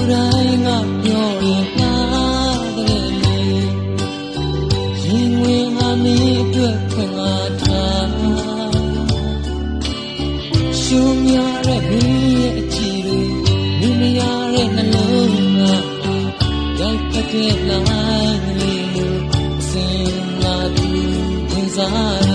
ခင်မင်းလူတိုင်းကပြောရင်နာတယ်လေရင်ဝင်ငါမင်းအတွက်ခွင့်အားထားရှုံးရတဲ့မင်းရဲ့အကြည့်တွေမိမရတဲ့နှလုံးကရိုက်ခတ်တဲ့လိုင်းလေးလိုစင်လာသူဝင်စား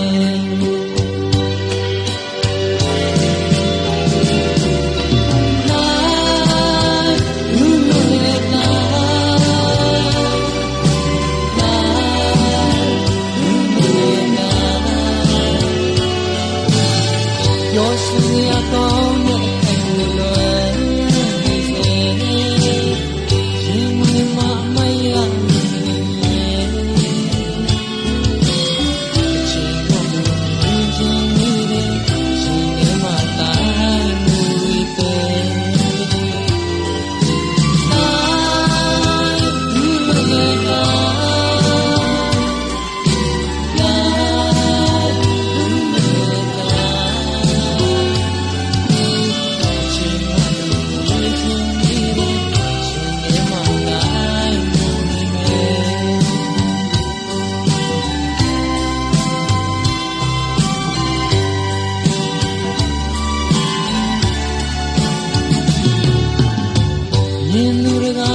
မြ